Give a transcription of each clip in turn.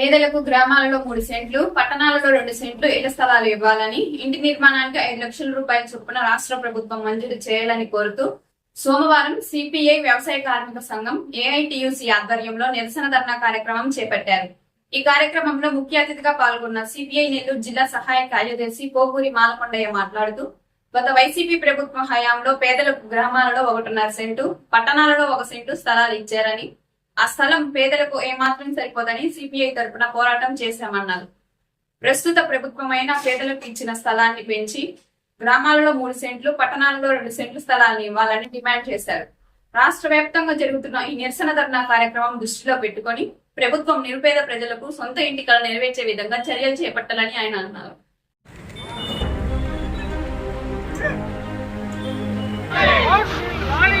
పేదలకు గ్రామాలలో మూడు సెంట్లు పట్టణాలలో రెండు సెంట్లు ఇళ్ళ స్థలాలు ఇవ్వాలని ఇంటి నిర్మాణానికి ఐదు లక్షల రూపాయల చొప్పున రాష్ట్ర ప్రభుత్వం మంజూరు చేయాలని కోరుతూ సోమవారం సిపిఐ వ్యవసాయ కార్మిక సంఘం ఏఐటియుసి ఆధ్వర్యంలో నిరసన ధర్నా కార్యక్రమం చేపట్టారు. ఈ కార్యక్రమంలో ముఖ్య అతిథిగా పాల్గొన్న సిపిఐ నెల్లూరు జిల్లా సహాయ కార్యదర్శి పోగూరి మాలకొండయ్య మాట్లాడుతూ గత వైసీపీ ప్రభుత్వ హయాంలో పేదలకు గ్రామాలలో ఒకటిన్నర సెంటు పట్టణాలలో ఒక సెంటు స్థలాలు ఇచ్చారని ఆ స్థలం పేదలకు ఏమాత్రం సరిపోదని సిపిఐ తరపున పోరాటం చేశామన్నారు. ప్రస్తుత ప్రభుత్వమైన పేదలకు ఇచ్చిన స్థలాన్ని పెంచి గ్రామాలలో మూడు సెంట్లు పట్టణాలలో రెండు సెంట్లు స్థలాన్ని ఇవ్వాలని డిమాండ్ చేశారు. రాష్ట్ర వ్యాప్తంగా జరుగుతున్న ఈ నిరసన ధర్నా కార్యక్రమం దృష్టిలో పెట్టుకొని ప్రభుత్వం నిరుపేద ప్రజలకు సొంత ఇంటికలు నెరవేర్చే విధంగా చర్యలు చేపట్టాలని ఆయన అన్నారు. లాలి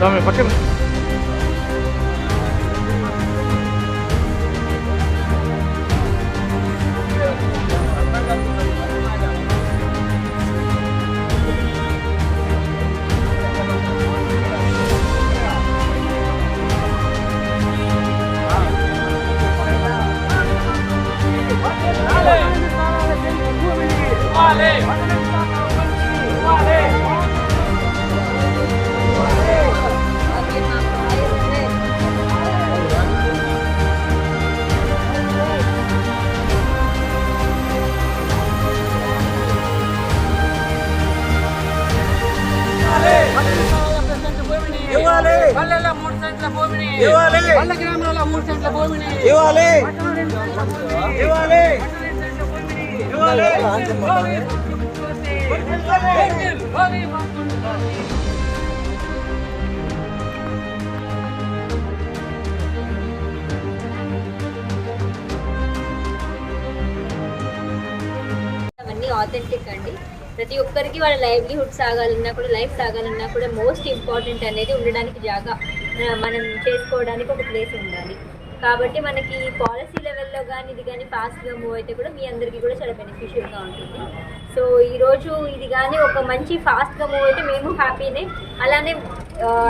С вами Бакир. ఇవ్వాలి. పల్లెల్లో మూడు సెంట్ల భూమిని. ఇవ్వాలి. పల్లె గ్రామాలలో మూడు సెంట్ల భూమిని. ఇవ్వాలి. ఇవ్వాలి. అవన్నీ ఆథెంటిక్ అండి. ప్రతి ఒక్కరికి వాళ్ళ లైవ్లీహుడ్ సాగాలన్నా కూడా లైఫ్ సాగాలన్నా కూడా మోస్ట్ ఇంపార్టెంట్ అనేది ఉండడానికి జాగా మనం చేసుకోవడానికి ఒక ప్లేస్ ఉండాలి. కాబట్టి మనకి పాలసీ లెవెల్లో కానీ ఇది కానీ ఫాస్ట్గా మూవ్ అయితే కూడా మీ అందరికీ కూడా చాలా బెనిఫిషియల్గా ఉంటుంది. సో ఈరోజు ఇది కానీ ఒక మంచి ఫాస్ట్గా మూవ్ అయితే మేము హ్యాపీనే అలానే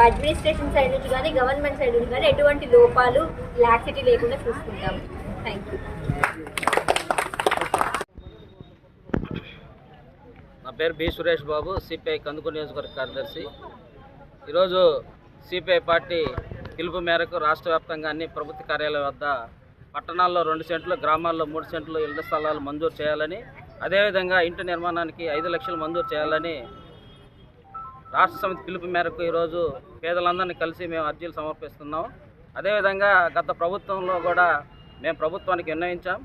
అడ్మినిస్ట్రేషన్ సైడ్ నుంచి కానీ గవర్నమెంట్ సైడ్ నుంచి కానీ ఎటువంటి లోపాలు లాక్సిటీ లేకుండా చూసుకుంటాము. థ్యాంక్ యూ పేరు బి సురేష్ బాబు సిపిఐ కందుకూరు నియోజకవర్గ కార్యదర్శి. ఈరోజు సిపిఐ పార్టీ పిలుపు మేరకు రాష్ట్ర వ్యాప్తంగా అన్ని ప్రభుత్వ కార్యాలయం వద్ద పట్టణాల్లో రెండు సెంట్లు గ్రామాల్లో మూడు సెంట్లు ఇళ్ళ స్థలాలు మంజూరు చేయాలని అదేవిధంగా ఇంటి నిర్మాణానికి ఐదు లక్షలు మంజూరు చేయాలని రాష్ట్ర సమితి పిలుపు మేరకు ఈరోజు పేదలందరినీ కలిసి మేము అర్జీలు సమర్పిస్తున్నాం. అదేవిధంగా గత ప్రభుత్వంలో కూడా మేము ప్రభుత్వానికి నిర్ణయించాం.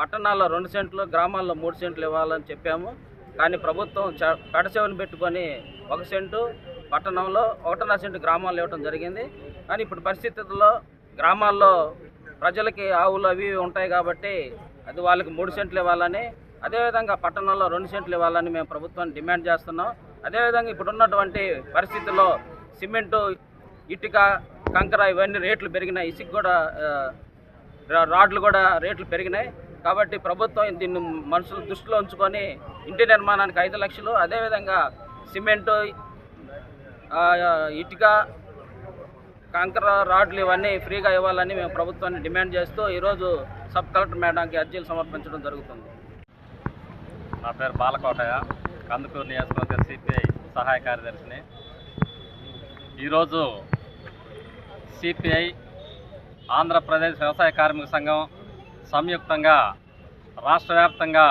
పట్టణాల్లో రెండు సెంట్లు గ్రామాల్లో మూడు సెంట్లు ఇవ్వాలని చెప్పాము. కానీ ప్రభుత్వం చ- కడచెవిని పెట్టుకొని ఒక సెంటు పట్టణంలో ఒకటన్నర సెంటు గ్రామాల్లో ఇవ్వడం జరిగింది. కానీ ఇప్పుడు పరిస్థితుల్లో గ్రామాల్లో ప్రజలకి ఆవులు అవి ఉంటాయి కాబట్టి అది వాళ్ళకి మూడు సెంట్లు ఇవ్వాలని అదేవిధంగా పట్టణంలో రెండు సెంట్లు ఇవ్వాలని మేము ప్రభుత్వాన్ని డిమాండ్ చేస్తున్నాం. అదేవిధంగా ఇప్పుడున్నటువంటి పరిస్థితుల్లో సిమెంటు ఇటుక కంకర ఇవన్నీ రేట్లు పెరిగినాయి. ఇసుక కూడా రా- రాడ్లు కూడా రేట్లు పెరిగినాయి. కాబట్టి ప్రభుత్వం దీన్ని మనుషులు దృష్టిలో ఉంచుకొని ఇంటి నిర్మాణానికి ఐదు లక్షలు అదేవిధంగా సిమెంటు ఇటుక కంకర రాడ్లు ఇవన్నీ ఫ్రీగా ఇవ్వాలని మేము ప్రభుత్వాన్ని డిమాండ్ చేస్తూ ఈరోజు సబ్ కలెక్టర్ మేడంకి అర్జీలు సమర్పించడం జరుగుతుంది. నా పేరు బాలకోటయ్య కందుకూరు నియోజకవర్గ సిపిఐ సహాయ కార్యదర్శిని. ఈరోజు సిపిఐ ఆంధ్రప్రదేశ్ వ్యవసాయ కార్మిక సంఘం సంయుక్తంగా రాష్ట్ర వ్యాప్తంగా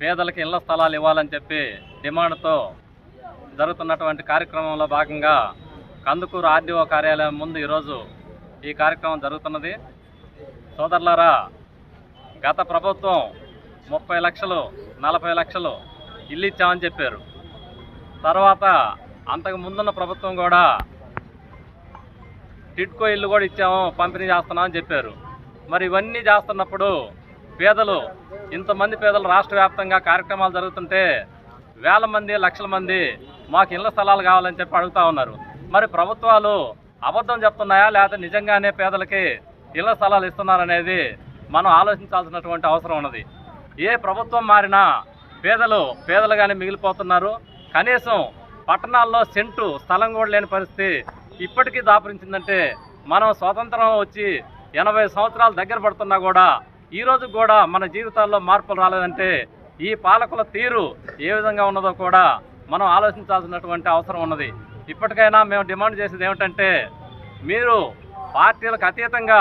పేదలకు ఇళ్ళ స్థలాలు ఇవ్వాలని చెప్పి డిమాండ్తో జరుగుతున్నటువంటి కార్యక్రమంలో భాగంగా కందుకూరు ఆర్డీఓ కార్యాలయం ముందు ఈరోజు ఈ కార్యక్రమం జరుగుతున్నది. సోదరులారా గత ప్రభుత్వం ముప్పై లక్షలు నలభై లక్షలు ఇల్లు ఇచ్చామని చెప్పారు. తర్వాత అంతకు ముందున్న ప్రభుత్వం కూడా టిడ్కో ఇల్లు కూడా ఇచ్చాము పంపిణీ చేస్తున్నామని చెప్పారు. మరి ఇవన్నీ చేస్తున్నప్పుడు పేదలు ఇంతమంది పేదలు రాష్ట్ర వ్యాప్తంగా కార్యక్రమాలు జరుగుతుంటే వేల మంది లక్షల మంది మాకు ఇళ్ళ స్థలాలు కావాలని చెప్పి అడుగుతా ఉన్నారు. మరి ప్రభుత్వాలు అబద్ధం చెప్తున్నాయా? లేకపోతే నిజంగానే పేదలకి ఇళ్ళ స్థలాలు ఇస్తున్నారనేది మనం ఆలోచించాల్సినటువంటి అవసరం ఉన్నది. ఏ ప్రభుత్వం మారినా పేదలు పేదలుగానే మిగిలిపోతున్నారు. కనీసం పట్టణాల్లో సెంటు స్థలం కూడా లేని పరిస్థితి ఇప్పటికీ దాపురించిందంటే మనం స్వాతంత్రం వచ్చి ఎనభై సంవత్సరాలు దగ్గర పడుతున్నా కూడా ఈ రోజు కూడా మన జీవితాల్లో మార్పులు రాలేదంటే ఈ పాలకుల తీరు ఏ విధంగా ఉన్నదో కూడా మనం ఆలోచించాల్సినటువంటి అవసరం ఉన్నది. ఇప్పటికైనా మేము డిమాండ్ చేసేది ఏమిటంటే మీరు పార్టీలకు అతీతంగా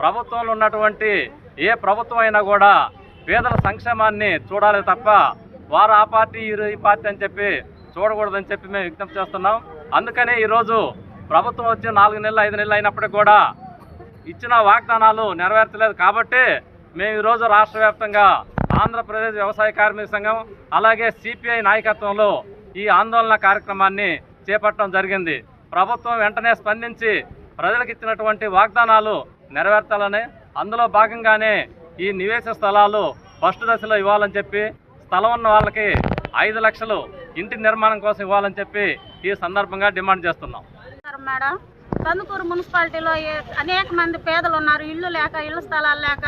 ప్రభుత్వంలో ఉన్నటువంటి ఏ ప్రభుత్వం అయినా కూడా పేదల సంక్షేమాన్ని చూడాలి తప్ప వారు ఆ పార్టీ ఈ పార్టీ అని చెప్పి చూడకూడదని చెప్పి మేము విజ్ఞప్తి చేస్తున్నాం. అందుకనే ఈరోజు ప్రభుత్వం వచ్చి నాలుగు నెలలు ఐదు నెలలు అయినప్పటికీ కూడా ఇచ్చిన వాగ్దానాలు నెరవేర్చలేదు. కాబట్టి మేము ఈరోజు రాష్ట్ర వ్యాప్తంగా ఆంధ్రప్రదేశ్ వ్యవసాయ కార్మిక సంఘం అలాగే సిపిఐ నాయకత్వంలో ఈ ఆందోళన కార్యక్రమాన్ని చేపట్టడం జరిగింది. ప్రభుత్వం వెంటనే స్పందించి ప్రజలకు ఇచ్చినటువంటి వాగ్దానాలు నెరవేర్చాలని అందులో భాగంగానే ఈ నివేశ స్థలాలు ఫస్ట్ దశలో ఇవ్వాలని చెప్పి స్థలం ఉన్న వాళ్ళకి ఐదు లక్షలు ఇంటి నిర్మాణం కోసం ఇవ్వాలని చెప్పి ఈ సందర్భంగా డిమాండ్ చేస్తున్నాం. మేడం. కందుకూరు మున్సిపాలిటీలో అనేక మంది పేదలు ఉన్నారు. ఇల్లు లేక ఇల్లు స్థలాలు లేక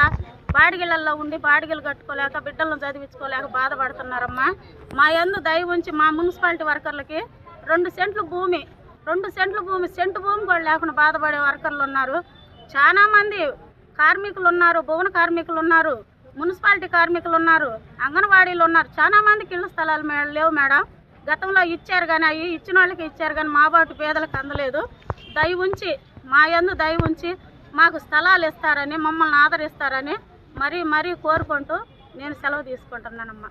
బాడిగిళ్ళల్లో ఉండి బాడిగిలు కట్టుకోలేక బిడ్డలను చదివించుకోలేక బాధపడుతున్నారమ్మా. మా యందు దయ ఉంచి మా మున్సిపాలిటీ వర్కర్లకి రెండు సెంట్లు భూమి రెండు సెంట్లు భూమి సెంటు భూమి కూడా లేకుండా బాధపడే వర్కర్లు ఉన్నారు. చాలామంది కార్మికులు ఉన్నారు భువన కార్మికులు ఉన్నారు మున్సిపాలిటీ కార్మికులు ఉన్నారు అంగన్వాడీలు ఉన్నారు. చాలా మందికి ఇళ్ళ స్థలాలు లేవు మేడం. గతంలో ఇచ్చారు కానీ అవి ఇచ్చిన వాళ్ళకి ఇచ్చారు కానీ మా బాటు పేదలకు అందలేదు. దయ ఉంచి మా యందు దయ ఉంచి మాకు స్థలాలు ఇస్తారని మమ్మల్ని ఆదరిస్తారని మరీ మరీ కోరుకుంటూ నేను సెలవు తీసుకుంటున్నానమ్మా.